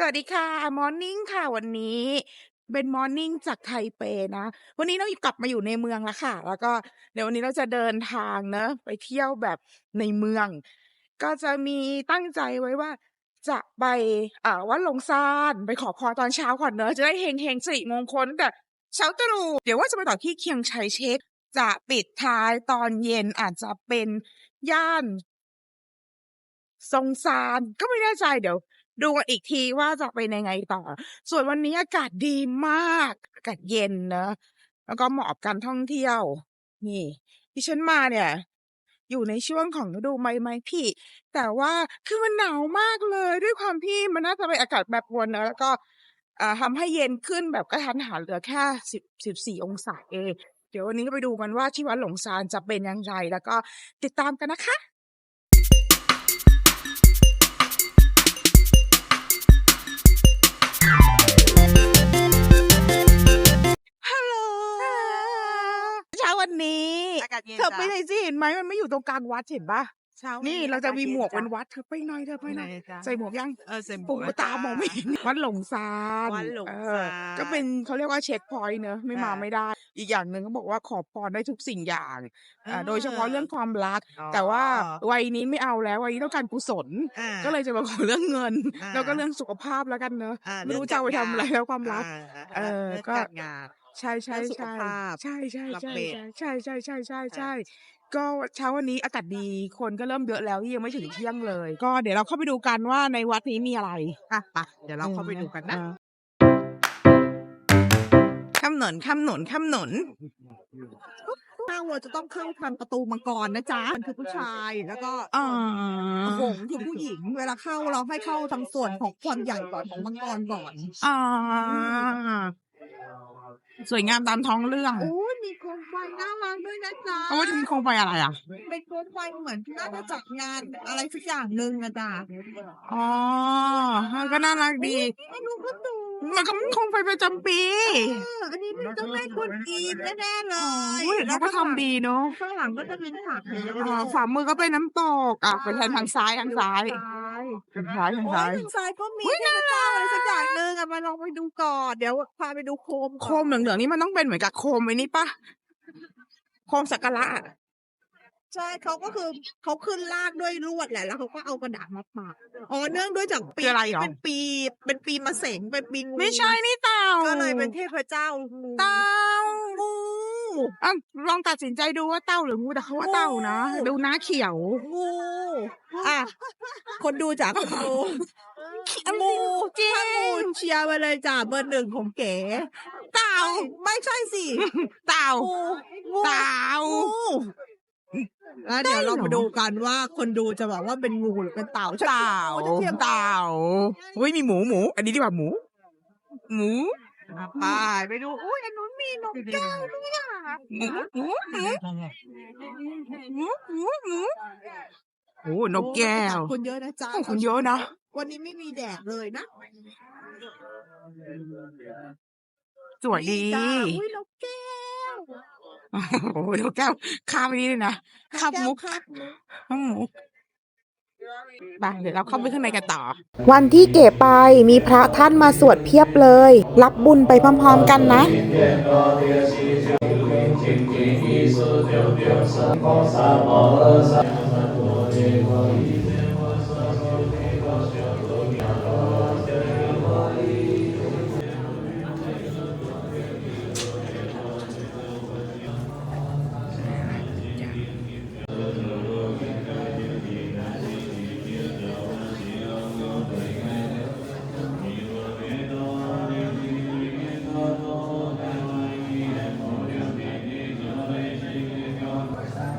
สวัสดีค่ะ มอร์นิ่งค่ะ วันนี้เป็นมอร์นิ่งจากไทเปนะ วันนี้เรากลับมาอยู่ในเมืองแล้วค่ะ แล้วก็เดี๋ยววันนี้เราจะเดินทางเนอะไปเที่ยวแบบในเมือง ก็จะมีตั้งใจไว้ว่าจะไปอ่าวัดหลงซานไปขอพรตอนเช้าก่อนเนอะจะได้เฮงเฮงสิริมงคลแต่เช้าตรู่เดี๋ยวว่าจะไปต่อที่เคียงไชเชคจะปิดท้ายตอนเย็นอาจจะเป็นย่านซงซานก็ไม่แน่ใจเดี๋ยว ดูกันอีกทีว่าจะเป็นยังไงต่อ ส่วนวันนี้อากาศดีมาก อากาศเย็นนะ แล้วก็เหมาะกับการท่องเที่ยว นี่ที่ฉันมาเนี่ย อยู่ในช่วงของฤดูใบไม้ผลิแต่ว่าคือมันหนาวมากเลย ด้วยความที่มันน่าจะเป็นอากาศแปรปรวนนะแล้วก็อ่าทำให้เย็นขึ้นแบบกระทันหันเหลือแค่สิบสิบสี่องศาเองเดี๋ยววันนี้ก็ไปดูกันว่าที่วัดหลงซานจะเป็นยังไงแล้วก็ติดตามกันนะคะ อากาศเย็นเธอจ้ะไปไหนสิเห็นไหมมันไม่อยู่ตรงกลางวัดเห็นปะเช้านี่นี้เราจะมีหมวกอเป็นย็จ้ะวัดเธอไปหน่อยเธอไปหน่อยไหนจ๊ะใส่หมวกยังเออใส่หมปุ่วมกตามองไม่เห็นวัดหลงซานวัดหลงเอซาอนก็เป็นเขาเรียกว่าเช็คพอยต์เนอะไม่มาค่ะไม่ได้ อีกอย่างหนึ่งเขาบอกว่าขอพรได้ทุกสิ่งอย่างอ่าโดยเฉพาะเรื่องความรักอ๋อแต่ว่าวัยนี้ไม่เอาแล้ววัยนี้ต้องการกุศลอ่าก็เลยจะมาขอเรื่องเงินอ่าแล้วก็เรื่องสุขภาพแล้วกันเนอะอ่าไม่รู้เรื่องจะเอาไปทำอะไรการงานแล้วความรักอ่าเออรื่องก็การงาน ใช่ใช่เรื่องสุขใช่ภาพใช่ใช่รับใช่เวทใช่ใช่ใช่ใช่ใช่ค่ะใช่ก็เช้าวันนี้อากาศดีคนก็เริ่มเยอะแล้วที่ยังไม่ถึงเที่ยงเลย ก็เดี๋ยวเราเข้าไปดูกันว่าในวัดนี้มีอะไรอะไปเดี๋ยวเราเข้าไปดูกันนะเออข้ามหนนข้ามหนนข้ามหนนเข้าเราจะต้องเข้าทางประตูมังกรนะจ๊ะมันคือผู้ชายแล้วก็อ่าหงส์คือผู้หญิง เวลาเข้าเราให้เข้าทางส่วนของความใหญ่ก่อนของมังกรก่อนอ่า สวยงามตามท้องเรื่องโอ้ยมีโคมไฟน่ารักด้วยนะจ๊ะเอาไว้ทำโคมไฟอะไรอะ เป็นโคมไฟเหมือนน่าจะจัดงานอะไรสักอย่างหนึ่งนะจ๊ะอ๋อก็น่ารักดี ไม่รู้ก็ดูมันก็โคมไฟประจำปีเอออันนี้เป็นเจ้าแม่กวนอิมแน่ๆเลยอุ้ยเขาก็ทำดีเนาะข้างหลังก็จะเป็นฉากอ่าฝ่ามือก็เป็นน้ำตกอะไปทางทางซ้ายทางซ้ายทางซ้ายทางโอ้ซ้ายยทางซ้ายก็มีเทพเจ้าอะไรสักอย่างหนึ่งอะมาลองไปดูก่อน เดี๋ยวพาไปดูโคมก่อน โคมเหลืองๆนี่มันต้องเป็นเหมือนกับโคมไอ้นี่ปะโคมสักการะอะใช่เขาก็คือเขาขึ้นลากด้วยลวดแหละ แล้วเขาก็เอากระดาษมาปักอ๋อเนื่องด้วยจากปีคืออะไรหรอเป็นปีเป็นปีมะเสงเป็นปีงูไม่ใช่นี่เต่าก็เลยเป็นเทพเจ้างูเต่างู อะลองตัดสินใจดูว่าเต่าหรืองูแต่เขาว่าเต่านะ ดูหน้าเขียว งูอะคนดูจากคนดูงูจริงเชียร์ไปเลยจ้ะเบอร์หนึ่งของเก๋ เต่าไม่ใช่สิเต่างูงูเต่างูแล้วเดี๋ยวเราได้เหรอมาดูกันว่าคนดูจะบอกว่าเป็นงูหรือเป็นเต่าฉันเต่าฉันเทียมเต่าอุ้ยมีหมูหมู อันนี้ดีกว่าหมู หมู ไปไปดูอุ้ยอันนู้นมีนกแก้วด้วยอะหมูหมูหมูหมูหมูหมูโอ้นกแก้วคนเยอะนะจ๊ะโอ้คนเยอะนะวันนี้ไม่มีแดดเลยนะสวยดีจ้าอุ้ยนกแก้วโอ้โหนกแก้วข้ามไปนี่เลยนะข้ามแก้วมุกครับข้ามมุก ไปเดี๋ยวเราเข้าไปข้างในกันต่อ วันที่เก๋ไปมีพระท่านมาสวดเพียบเลย รับบุญไปพร้อมๆกันนะเ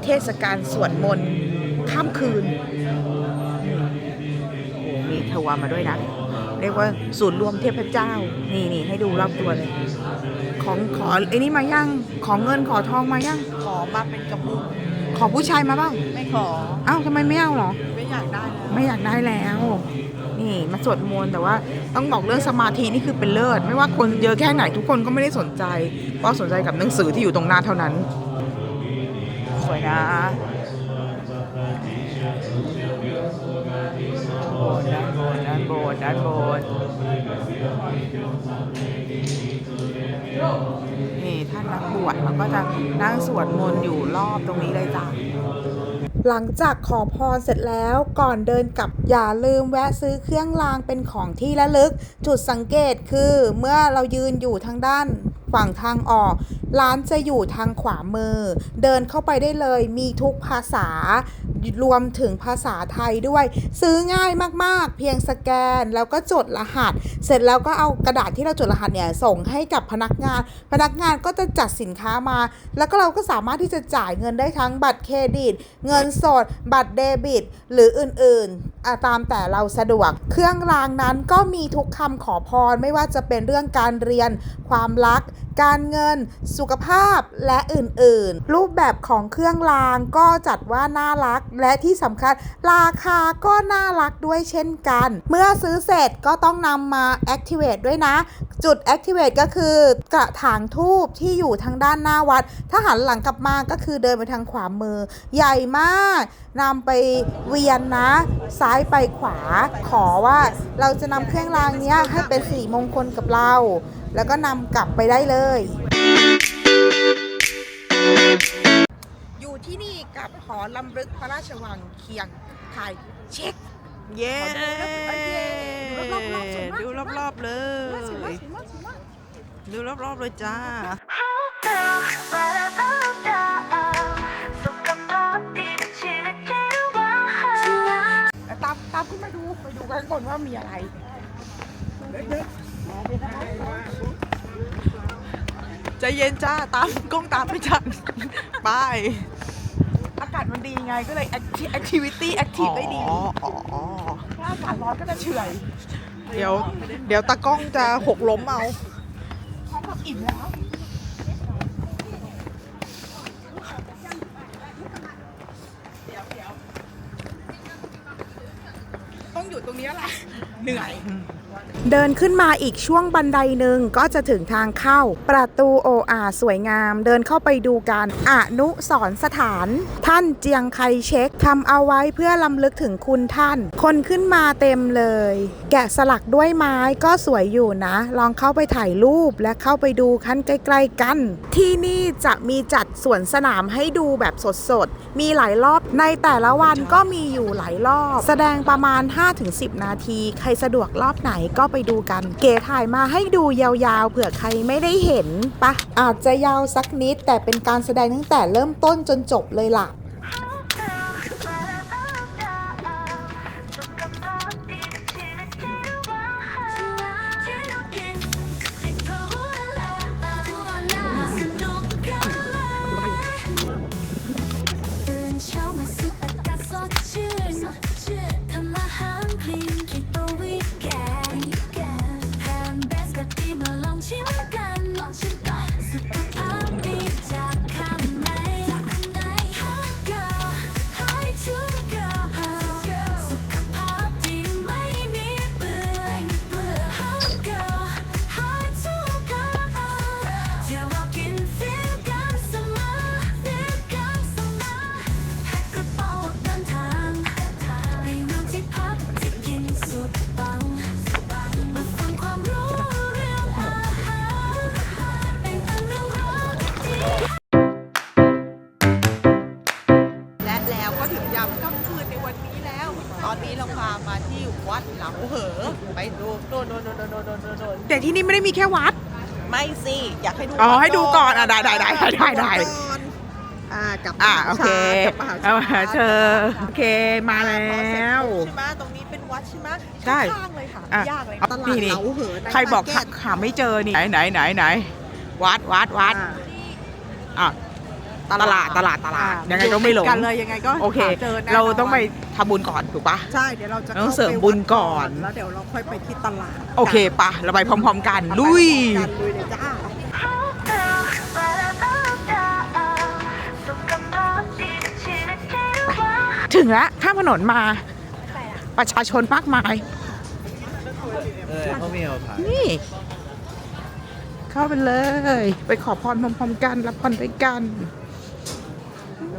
ทศกาลสวดมนต์ข้ามคืนโอ้โหมีทวารมาด้วยนะ เรียกว่าศูนย์รวมเทพเจ้า นี่นี่ให้ดูรอบตัวเลย ของขอไอ้นี่มายัง ของเงินขอทองมายัง ขอมาเป็นกระปุกขอผู้ชายมาบ้าง ไม่ขออ้าวทำไมไม่เอาเหรอ ไม่อยากได้แล้วไม่อยากได้แล้ว นี่มาสวดมนต์แต่ว่าต้องบอกเรื่องสมาธินี่คือเป็นเลิศ ไม่ว่าคนเยอะแค่ไหนทุกคนก็ไม่ได้สนใจ เพราะสนใจกับหนังสือที่อยู่ตรงหน้าเท่านั้น สวยนะโบสถ์ด้านบนด้านบนด้านบนนี่ท่านนักบวชเราก็จะนั่งสวดมนต์อยู่รอบตรงนี้เลยจ้ะหลังจากขอพรเสร็จแล้วก่อนเดินกลับอย่าลืมแวะซื้อเครื่องรางเป็นของที่ระลึก จุดสังเกตคือเมื่อเรายืนอยู่ทางด้านฝั่งทางออก ร้านจะอยู่ทางขวามือ เดินเข้าไปได้เลยมีทุกภาษารวมถึงภาษาไทยด้วย ซื้อง่ายมากๆ เพียงสแกนแล้วก็จดรหัส เสร็จแล้วก็เอากระดาษที่เราจดรหัสเนี่ยส่งให้กับพนักงาน พนักงานก็จะจัดสินค้ามา แล้วก็เราก็สามารถที่จะจ่ายเงินได้ทั้งบัตรเครดิต เงินสด บัตรเดบิต หรืออื่นๆอะตามแต่เราสะดวก เครื่องรางนั้นก็มีทุกคำขอพรไม่ว่าจะเป็นเรื่องการเรียนความรัก การเงิน สุขภาพและอื่นๆ รูปแบบของเครื่องรางก็จัดว่าน่ารัก และที่สำคัญราคาก็น่ารักด้วยเช่นกัน เมื่อซื้อเสร็จก็ต้องนำมา activate ด้วยนะ จุด activate ก็คือกระถางทูบที่อยู่ทางด้านหน้าวัด ถ้าหันหลังกลับมาก็คือเดินไปทางขวามือ ใหญ่มากนำไปเวียนนะ ซ้ายไปขวาขอว่าเราจะนำเครื่องรางนี้ให้เป็นสีมงคลกับเรา แล้วก็นำกลับไปได้เลย อยู่ที่นี่กับหอลำลึกพระราชวังเคียงไทยเช็ค เย้ดูรอบๆสวยมากดูรอบๆเลย ดูรอบๆเลยจ้าตามตามขึ้นมาดูไปดูกันก่อนว่ามีอะไร ใจเย็นจ้าตามกล้องตามไม่ทันไปอากาศมันดีไงก็เลยแอคทิวิตี้แอคทีฟได้ดีอ๋ออ๋ออ๋อถ้าอากาศร้อนก็จะเฉื่อย เดี๋ยว เดี๋ยวตากล้องจะหกล้มเอาท้องแบบอิ่มแล้วต้องอยู่ตรงนี้แหละ เหนื่อย เดินขึ้นมาอีกช่วงบันไดหนึ่งก็จะถึงทางเข้า ประตูโออาสวยงาม เดินเข้าไปดูกันอนุสรสถาน ท่านเจียงไคเช็คทำเอาไว้เพื่อลำลึกถึงคุณท่าน คนขึ้นมาเต็มเลย แกะสลักด้วยไม้ก็สวยอยู่นะ ลองเข้าไปถ่ายรูปและเข้าไปดูขั้นใกล้ๆกัน ที่นี่จะมีจัดสวนสนามให้ดูแบบสดๆ มีหลายรอบในแต่ละวันก็มีอยู่หลายรอบ แสดงประมาณ 5-10 นาที ใครสะดวกรอบไหนก็ไปดูกัน เก๋ถ่ายมาให้ดูยาวๆ เผื่อใครไม่ได้เห็นปะอาจจะยาวสักนิดแต่เป็นการแสดงตั้งแต่เริ่มต้นจนจบเลยล่ะ ยามค่ำคืนในวันนี้แล้ว ตอนนี้เราพามาที่วัดเหลาเหอ ไปดูโดนโดนโดนโดนโดนโดนโดนแต่ที่นี่ไม่ได้มีแค่วัด ไม่สิ อยากให้ดูอ๋อให้ดูก่อนอะได้ได้ได้ได้ได้ ก่อนอ่ากับอะโอเคกับมหาเอาหาเธอโอเคมาแล้พอเสร็จวปุ๊บใช่ไหมตรงนี้เป็นวัดใช่ไหมใช่ข้างๆเลยค่ะอะยากเลยอะตลานี่ดนี่ เหลาเหอในใครบอกมาร์เก็ตหาไม่เจอนี่ไหนไหนไหนไหนวัดวัดวัดอ่าอะ ตลาดตลาดตลาดอ่ยังไงก็ไม่หลงกันเลยยังไงก็โอเค หาเจอแน่นนเราต้องไปทำบุญก่อนถูกปะ ใช่เดี๋ยวเราจะต้องข้าเสริมไปบุญวัดก่อน แล้วเดี๋ยวเราค่อยไปที่ตลาดโอเคปะเราไปพร้อมๆกันลุย กันลุยเลยจ้า ถึงแล้วข้ามถนนมา ประชาชนมากมาย เออเขามีเอาถ่ายนี่ เข้าไปเลย ไปขอพรพร้อมๆกัน รับพรด้วยกัน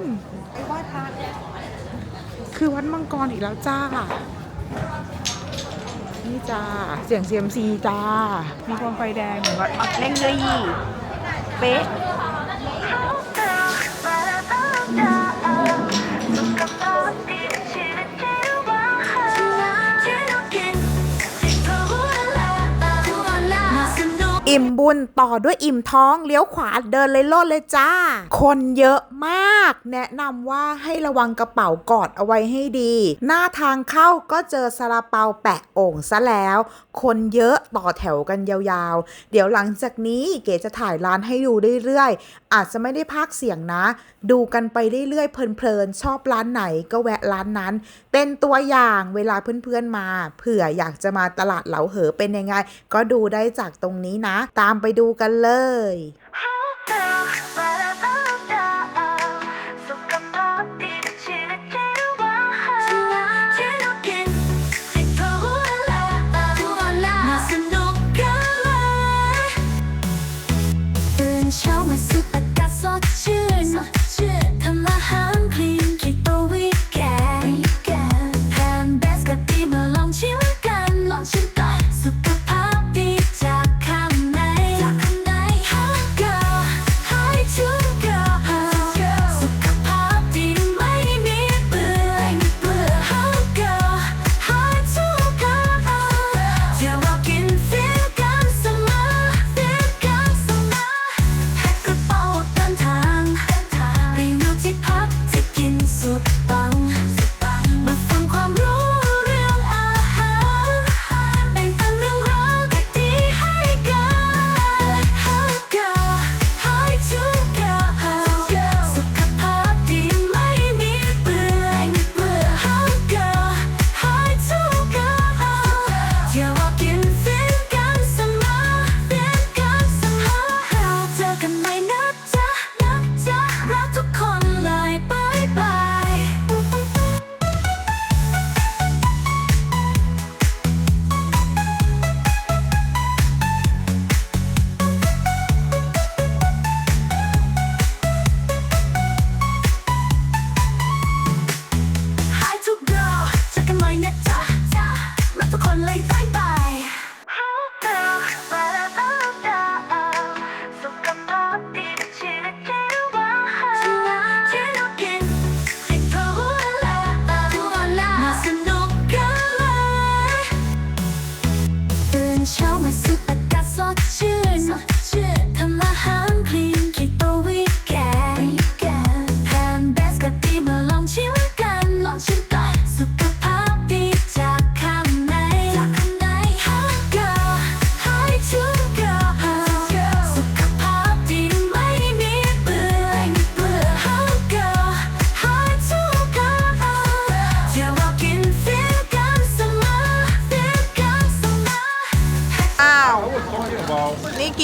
อืมคือวัดมังกรอีกแล้วจ้า นี่จ้า เสียงเซียมซีจ้า มีความไฟแดงเหมือนว่าเล่งเลยีเป๊ะ อิ่มบุญต่อด้วยอิ่มท้องเลี้ยวขวาเดินเลยโลดเลยจ้า คนเยอะมาก แนะนำว่าให้ระวังกระเป๋ากอดเอาไว้ให้ดี หน้าทางเข้าก็เจอซาลาเปาแปะโอ่งซะแล้ว คนเยอะต่อแถวกันยาวๆ เดี๋ยวหลังจากนี้เก๋จะถ่ายร้านให้ดูเรื่อยๆ อาจจะไม่ได้พากเสียงนะ ดูกันไปเรื่อยๆเพลินๆชอบร้านไหนก็แวะร้านนั้น เป็นตัวอย่างเวลาเพื่อนๆมา เผื่ออยากจะมาตลาดเหลาเหอเป็นยังไง ก็ดูได้จากตรงนี้นะตามไปดูกันเลย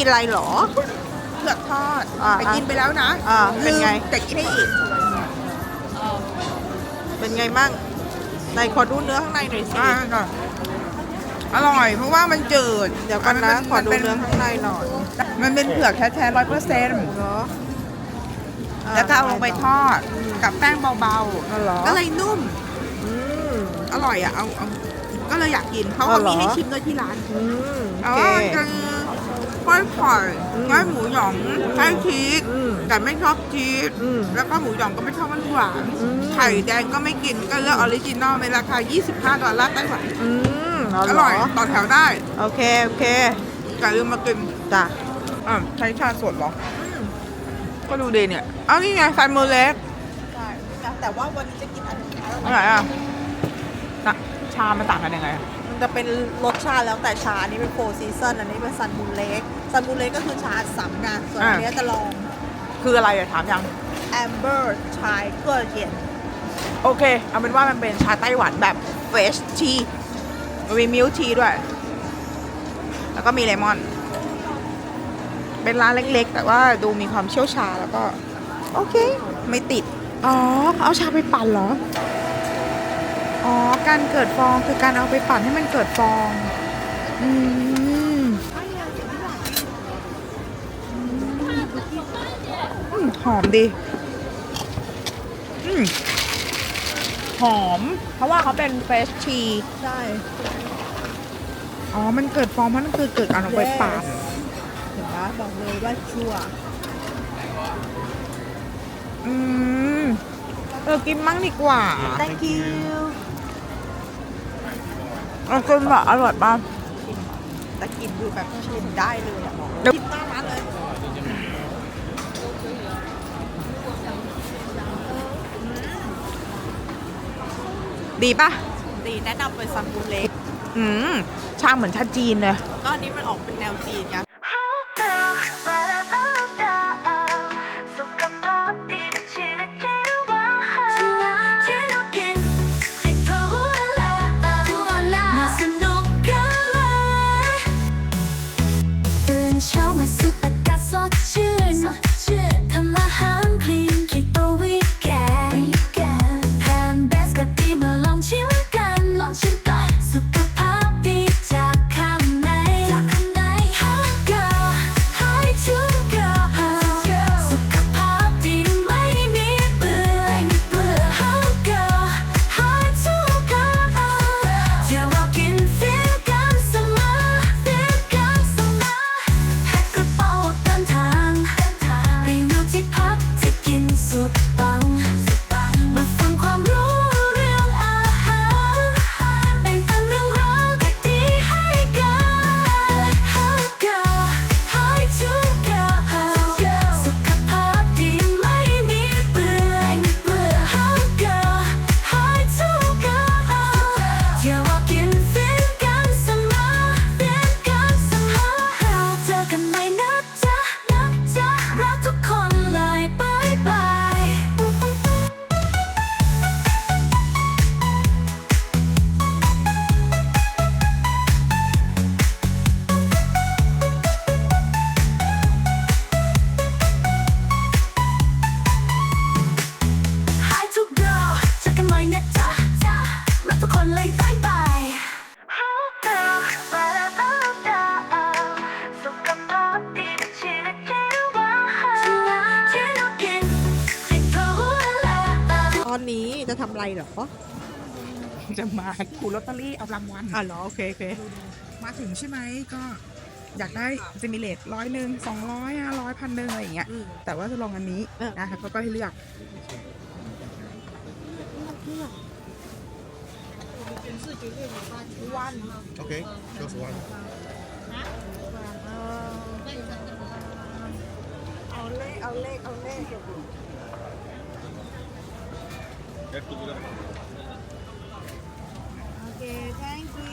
นี่กินอะไรเหรอ เผือกทอดอ่าไปกินไปแล้วนะอ่าเป็นไง ลืมแต่กินให้อีกเป็นไงบ้างไหนขอดูเนื้อข้างในหน่อยสิ อ่าก่อนอร่อยเพราะว่ามันจืดเดี๋ยวก่อนนะมัขอดูมัป็เนื้อข้างในหน่อย มันเป็นเผือกแท้ๆร้อยเปอร์เซ็นต์เหรออ่แล้วก็เอาลงไปทอดกับแป้งเบาอ๋อเหรอๆก็เลยนุ่ม อืม อร่อยอะ เอาเอาก็เลยอยากกินเพราะอ๋อเขาเหรอ มีให้ชิมด้วยที่ร้าน อืมโอเอาเคว่ามันจะ กล้อยข่อยอืมกล้อยหมูหยองไส้ชีสอืมแต่ไม่ชอบชีสอืมแล้วก็หมูหยองก็ไม่ชอบมันหวานอืมไข่แดงก็ไม่กินก็เลือกออริจินอลในราคา 25 ดอลลาร์ไต้หวันอืมอเหร่อยต่อแถวได้ โอเค โอเคอย่าลืมมากินจ้ะอะใช้ชาสดเหรออก็ดูดีเนี่ยเอานี่ไงไซมูเล็กใช่แต่ว่าวันนี้จะกินอันนี้อะไรอะน่ะชามันต่างกันยังไงอะมัน จะเป็นรสชาแล้วแต่ชาอันนี้เป็นโฟร์ซีซันอันนี้เป็นซันมูเล็กซันมูเล็กก็คือชาสัมไงส่วนอันเนี้ยจะลองคืออะไรอะถามยังแอมเบอร์ชายเกลือเย็นโอเค เอาเป็นว่ามันเป็นชาไต้หวันแบบเฟรชทีมีมิลทีด้วย แล้วก็มีเลมอน เป็นร้านเล็กๆ แต่ว่าดูมีความเชี่ยวชาญแล้วก็ โอเค ไม่ติด อ๋อเขาเอาชาไปปั่นเหรอ อ๋อ การเกิดฟองคือการเอาไปปั่นให้มันเกิดฟอง อืมอืมหอมดี อืมหอม เพราะว่าเขาเป็นเฟรชทีใช่ อ๋อ มันเกิดฟองเพราะมันคือเกิดการเอาไปปาดเห็นปะบอกเลยว่าชัวร์อืม เออ กินมั่งดีกว่า thank you เอากินแบบอร่อยป่ะแต่กินดูแบบชิมได้เลยอะบอกเดี๋ยวกินหน้าร้านเลยดีป่ะ ดีแนะนำเป็นซันบูเล็กอืมชาเหมือนชาจีนเลย ก็อันนี้มันออกเป็นแนวจีนไง รเหรอจะมาขูลอตเตอรี่เอารางวัลอะเหรอโอเคโอเคมาถึงใช่ไหมก็อยากได้ซิมิเลตร้อยหนึ่งสองร้อยห้าร้อยพันหนึ่งอะไรอย่างเงี้ยอืมแต่ว่าจะลองอันนี้เออนะคะเขาก็ให้เลือก Okay, just one. เอาเลขเอาเลขเอาเลข โอเค thank you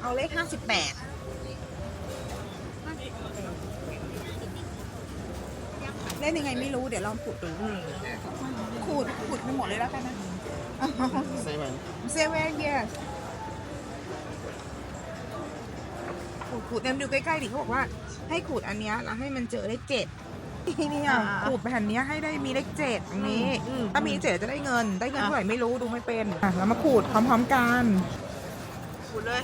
เอาเลขห้าสิบแปดเล่นยังไงไม่รู้เดี๋ยวลองขูดดูขูดขูดไปหมดเลยแล้วกันนะ Seven. เซเว่นเยสขูดขูดเต็มดูใกล้ๆดิเขาบอกว่า ให้ขูดอันเนี้ยแล้วให้มันเจอเลขเจ็ด ที่เนี่ยอ่าขูดแผ่นเนี้ยให้ได้มีเลขเจ็ดตรงนี้ อืมถ้ามีเลขเจ็ดจะได้เงิน ได้เงินเท่าไหร่ไม่รู้ดูไม่เป็นอะแล้วมาขูดพร้อมๆกันขูดเลย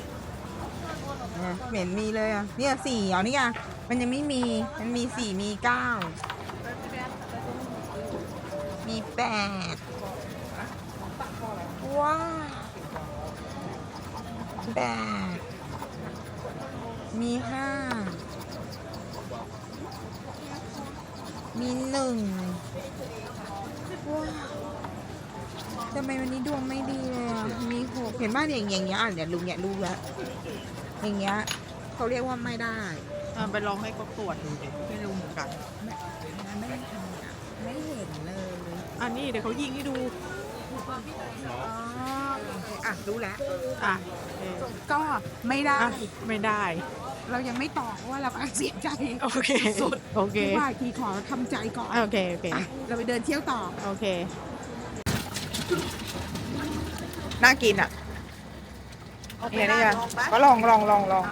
เหม็นมีเลยอะเนี่ยสี่อ๋อนี่ไงมันยังไม่มีมันมีสี่มีเก้ามีแปดว้าวแปดมีห้า มีหนึ่งว้าวทำไมวันนี้ดวงไม่ดีเลยอะ มีหกเห็นบ้านอย่างอย่างเงี้ยอะเดี๋ยวลุงเนี่ยรู้แล้วอย่างเงี้ยเขาเรียกว่าไม่ได้ไปลองให้เขาตรวจดูดิไม่รู้เหมือนกันไม่ได้ทำอะไม่เห็นเลยอันนี้เดี๋ยวเขายิงให้ดู อ๋ออะรู้แล้วอะก็ไม่ได้ อะไม่ได้ เรายังไม่ต่อเพราะว่าเราอาเสียใจโอเคสุดโอเคไม่ว่าอีกทีขอทำใจก่อนโอเคโอเคอะเราไปเดินเที่ยวต่อ โอเคน่ากินอะเนี่ยนี่ไงก็ลองลองลองลอง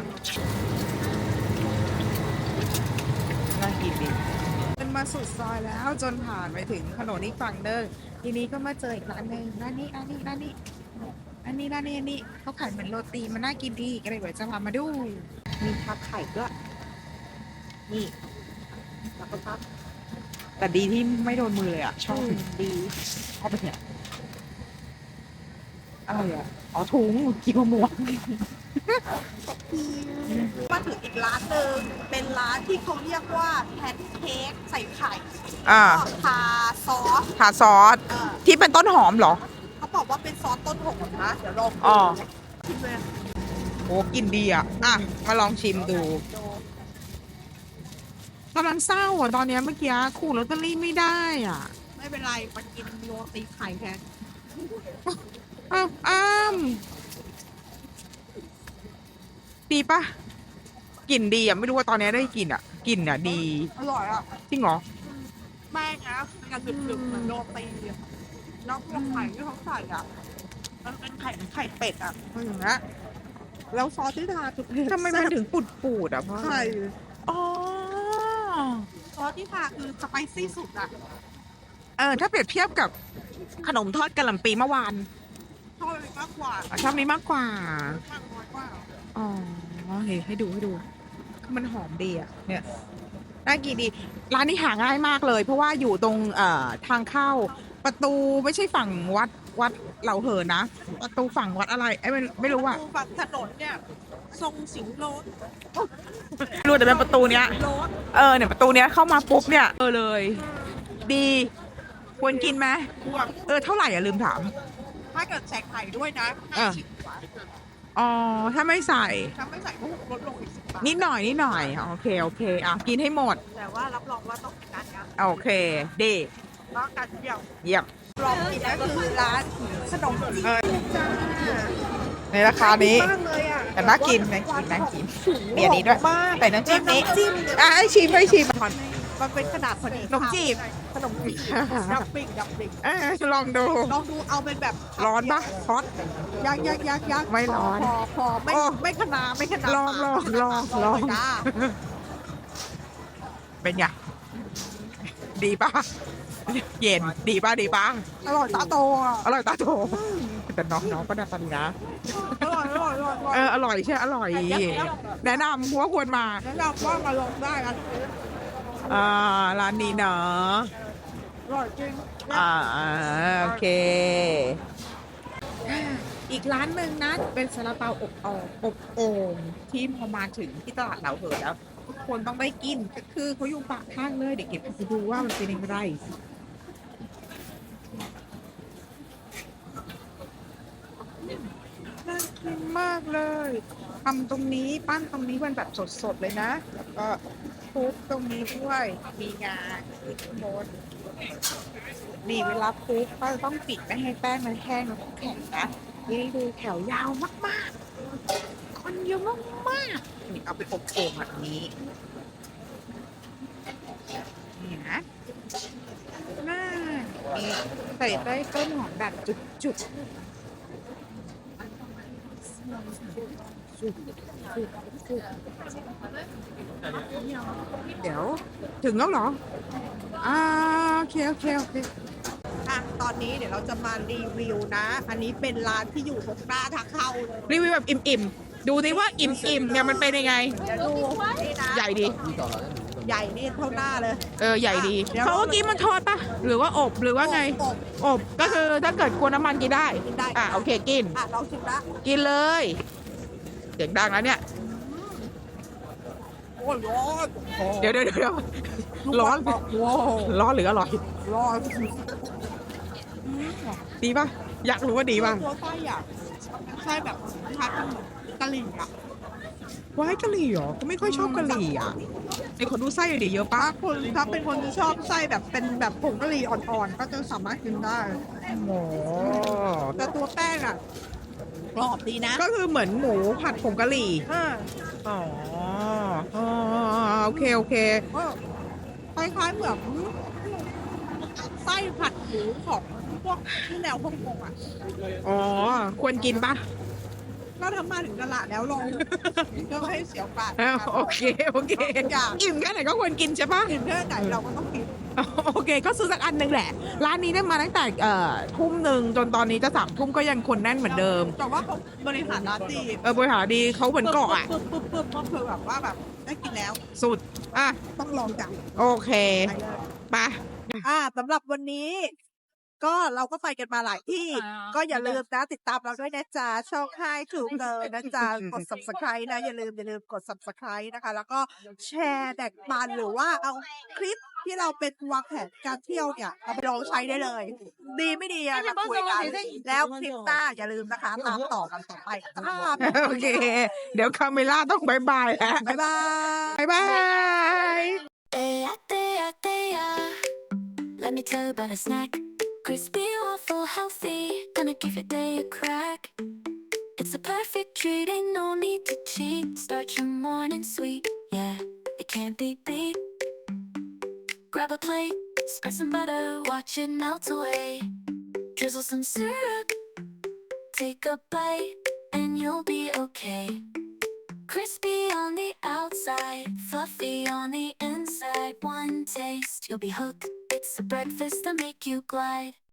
น่ากินดีเป็นมาสุดซอยแล้วจนผ่านไปถึงถนนอีกฝั่งเดินทีนี้ก็มาเจออีกร้านหนึ่งร้านนี้ร้านนี้ร้านนี้อันนี้ร้านนี้อันนี้เขาขายเหมือนโรตีมันน่ากินดีก็เลยเดี๋ยวจะพามาดู มีพับไข่ด้วย นี่ แล้วก็พับแต่ดีที่ไม่โดนมือเลยอะ ชอบดีชอบไปเนี่ยอะไรอะ อ๋อถุงกินมะม่วงมาถึงอีกร้านหนึ่งเป็นร้านที่เขาเรียกว่าแพนเค้กใส่ไข่อ่าก็ทาซอสทาซอสเออที่เป็นต้นหอมเหรอ เขาบอกว่าเป็นซอสต้นหอมนะ เดี๋ยวลองอ๋อชิมเลย โอ้กินดีอะ อะ มาลองชิมดูกำลังเศร้าอะตอนเนี้ยเมื่อกี้ขู่ลอตเตอรี่ไม่ได้อะ ไม่เป็นไรมากินโรตีไข่แทนอ้าวอ้ามดีปะกลิ่นดีอะ ไม่รู้ว่าตอนเนี้ยได้กลิ่นอะกลิ่นอะ ดีอร่อยอะจริงเหรอ แป้งนะมันจะดึบๆเหมือนโรตีอะแล้วพวกไข่ที่เขาใส่อะ มันเป็นไข่ไข่เป็ดอะ มันอย่างเงี้ย แล้วซอสที่ทาคือทำไมมันถึงปุดปูดๆอะพ่อไข่อ๋อซอสที่ทาคือสไปซี่สุดอะ เออ ถ้าเปรียบเทียบกับขนมทอดกะหล่ำปีเมื่อวานชอบอะไรมากกว่าชอบนี้มากกว่ามากน้อยกว่าอ๋อเฮ้ยให้ดูให้ดูคือมันหอมดีอะ เนี่ยน่ากินดี ร้านนี้หาง่ายมากเลย เพราะว่าอยู่ตรงเอ่อทางเข้าประตูไม่ใช่ฝั่งวัด วัดเหล่าเหินนะประตูฝั่งวัดอะไรไอ้ยไม่ไม่รู้อะดูฝั่งถนนเนี่ย ทรงสิงโรดรู้แต่เป็นประตูเนี้ยโรดเออเนี่ยประตูเนี้ยเข้ามาปุ๊บเนี่ยเออเลย ดีควรกินไหมบวกเออเท่าไหร่อะลืมถาม ถ้าเกิดใส่ไข่ด้วยนะอะห้าสิบบาทอ๋อถ้าไม่ใส่ ถ้าไม่ใส่ก็ลดลงอีกสิบบาทนิดหน่อยนิดหน่อยโอเคโอเคอะกินให้หมดแต่ว่ารับรองว่าต้องกินร้านนี้โอเคดีแล้วการเที่ยว เยี่ยม ลองกินก็คือร้านขนมจีนจ้าในราคานี้มากเลยอะแต่น่ากินน่ากินน่ากินมีอันนี้ด้วยมากใส่น้ำจิ้มนี้น้ำจิ้มอะให้ชิมให้ชิมมันเป็นขนาดพอดีขนมจีบขนมจีบดับปิ้งดับปิ้งเออลองดูลองดูเอาเป็นแบบร้อนปะฮอตยักยักยักยักไม่ร้อนพอพอไม่โอ้ไม่ขนาดไม่ขนาดลองลองลองลองจ้าเป็นไงดีปะ เย็นดีปะดีปะอร่อยตาโตอะอร่อยตาโตแต่น้องน้องก็น่าตาดีนะอร่อยอร่อยอร่อยอร่อยเอออร่อยใช่อร่อย แนะนำว่าควรมาแนะนำว่ามาลองได้อันนี้อ่าร้านนี้เนาะอร่อยจริงอ่าโอเค อีกร้านหนึ่งนะเป็นซาลาเปาอบออบอบโอ่งที่พอมาถึงที่ตลาดเหลาเหินแล้วทุกคนต้องได้กินก็คือเขาอยู่ปากทางเลยเดี๋ยวเก็บไปดูว่ามันเป็นยังไงน่ากิน มากเลยทำตรงนี้ปั้นตรงนี้มันแบบสดๆเลยนะ แล้วก็คลุกตรงนี้ด้วยมีงาอีกบนนี่เวลาคลุกก็ต้องปิดไม่ให้แป้งมันแห้งแล้วก็แข็งนะนี่ดูแถวยาวมากๆ คนเยอะมากๆนี่เอาไปอบโอ่งแบบนี้นี่นะน่ามีใส่ได้ต้นหอมแบบจุดๆ เดี๋ยว ถึงแล้วเหรอ อ่าโอเคโอเคโอเคอะตอนนี้เดี๋ยวเราจะมารีวิวนะ อันนี้เป็นร้านที่อยู่ตรงหน้าทางเข้าเลยรีวิวแบบอิ่มๆ ดูดิว่าอิ่มๆเนี่ยมันเป็นยังไง เดี๋ยวดูนี่นะใหญ่ดี ใหญ่นี่เท่าหน้าเลย เออใหญ่ดีเดี๋ยวเขาเมื่อกี้มันทอดปะหรือว่าอบหรือว่าไง อบอบก็คือถ้าเกิดกลัวน้ำมันกินได้ กินได้ อะโอเคกิน อะลองชิมละกินเลยเสียงดังแล้วเนี่ย โอ้ยร้อนเดี๋ยวเดี๋ยวเดี๋ยวร้อนโอ้โหร้อนหรืออร่อย ร้อนดีปะอยากรู้ว่าดีปะตัวไส้อะไส้แบบคล้ายๆกะหรี่อะว้ายกะหรี่เหรอก็ไม่ค่อยชอบกะหรี่อะไอคนดูไส้หน่อยดิเยอะปะถ้าคนถ้าเป็นคนที่ชอบไส้แบบเป็นแบบผงกะหรี่อ่อนๆ ก็จะสามารถกินได้โอ้แต่ตัวแป้งอะ กรอบดีนะ ก็คือเหมือนหมูผัดผงกะหรี่ อ่าอ๋ออ๋อโอเค โอเค ก็คล้ายๆเหมือนไส้ผัดหมูของพวกที่แนวฮ่องกงอะ อ๋อ ควรกินปะก็ทำมาถึงตลาดแล้วลองก็ให้เสียโอกาสอ้าวโอเค โอเคอยากอิ่มแค่ไหนก็ควรกินใช่ปะ กินแค่ไหนเราก็ต้องกิน โอเค ก็ซื้อสักอันหนึ่งแหละ ร้านนี้ได้มาตั้งแต่เอ่อทุ่มหนึ่งจนตอนนี้จะสามทุ่มก็ยังคนแน่นเหมือนเดิม แต่ว่าเขาบริหารร้านดีเออบริหารดีเขาเหมือนเกาะอะปึ๊บปึ๊บปึ๊บปึ๊บคือแบบว่าแบบได้กินแล้วสุด อะ ต้องลองจังโอเคไปเลยไปอ่าสำหรับวันนี้ ก็เราก็ไปกันมาหลายที่ ก็อย่าลืมนะติดตามเราด้วยนะจ๊ะช่องให้ถูกเลยนะจ๊ะกด subscribe นะอย่าลืมอย่าลืมกด subscribe นะคะ แล้วก็แชร์แบ่งปันหรือว่าเอาคลิป ที่เราเป็นวางแผนการเที่ยวเนี่ยเอาไปลองใช้ได้เลย ดีไม่ดีอะมาคุยกันแล้วคลิปหน้าอย่าลืมนะคะตามต่อกันต่อไปค่ะโอเค เดี๋ยวคาเมล่าต้องบายบายแล้วบ๊ายบายบายบาย Deya, deya, deya. Let me tell you about a snack. Crispy waffle healthy. Gonna give your day a crack. It's a perfect treat, ain't no need to cheat. Start your morning sweet, yeah, it can't be beat. Grab a plate, spread some butter, watch it melt away. Drizzle some syrup, take a bite, and you'll be okay. Crispy on the outside, fluffy on the inside. One taste, you'll be hooked. It's a breakfast to make you glide.